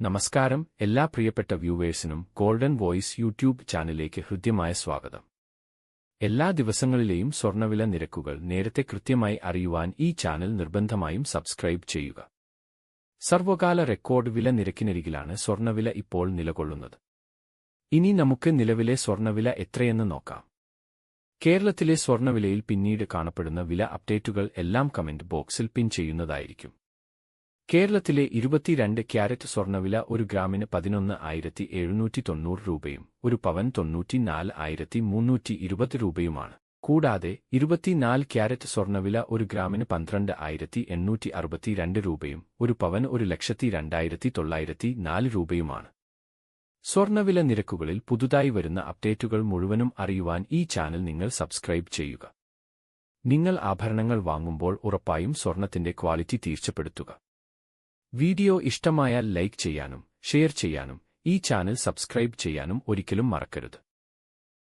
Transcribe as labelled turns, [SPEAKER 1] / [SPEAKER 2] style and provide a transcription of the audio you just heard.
[SPEAKER 1] നമസ്കാരം എല്ലാ പ്രിയപ്പെട്ട വ്യൂവേഴ്സിനും ഗോൾഡൻ വോയിസ് യൂട്യൂബ് ചാനലിലേക്ക് ഹൃദ്യമായ സ്വാഗതം. എല്ലാ ദിവസങ്ങളിലെയും സ്വർണവില നിരക്കുകൾ നേരത്തെ കൃത്യമായി അറിയുവാൻ ഈ ചാനൽ നിർബന്ധമായും സബ്സ്ക്രൈബ് ചെയ്യുക. സർവകാല റെക്കോർഡ് വില നിരക്കിനരികിലാണ് സ്വർണവില ഇപ്പോൾ നിലകൊള്ളുന്നത്. ഇനി നമുക്ക് നിലവിലെ സ്വർണവില എത്രയെന്ന് നോക്കാം. കേരളത്തിലെ സ്വർണവിലയിൽ പിന്നീട് കാണപ്പെടുന്ന വില അപ്ഡേറ്റുകൾ എല്ലാം കമന്റ് ബോക്സിൽ പിൻ ചെയ്യുന്നതായിരിക്കും. കേരളത്തിലെ ഇരുപത്തിരണ്ട് ക്യാരറ്റ് സ്വർണവില ഒരു ഗ്രാമിന് പതിനൊന്ന് ആയിരത്തി എഴുന്നൂറ്റി തൊണ്ണൂറ് രൂപയും ഒരു പവൻ തൊണ്ണൂറ്റിനാല് ആയിരത്തി മുന്നൂറ്റി ഇരുപത് രൂപയുമാണ്. കൂടാതെ ഇരുപത്തിനാല് ക്യാരറ്റ് സ്വർണവില ഒരു ഗ്രാമിന് പന്ത്രണ്ട് ആയിരത്തി എണ്ണൂറ്റി അറുപത്തിരണ്ട് രൂപയും ഒരു പവൻ ഒരു ലക്ഷത്തി രണ്ടായിരത്തി തൊള്ളായിരത്തി നാല് രൂപയുമാണ്. സ്വർണവില നിരക്കുകളിൽ പുതുതായി വരുന്ന അപ്ഡേറ്റുകൾ മുഴുവനും അറിയുവാൻ ഈ ചാനൽ നിങ്ങൾ സബ്സ്ക്രൈബ് ചെയ്യുക. നിങ്ങൾ ആഭരണങ്ങൾ വാങ്ങുമ്പോൾ ഉറപ്പായും സ്വർണത്തിന്റെ ക്വാളിറ്റി തീർച്ചപ്പെടുത്തുക. വീഡിയോ ഇഷ്ടമായാൽ ലൈക്ക് ചെയ്യാനും ഷെയർ ചെയ്യാനും ഈ ചാനൽ സബ്സ്ക്രൈബ് ചെയ്യാനും ഒരിക്കലും മറക്കരുത്.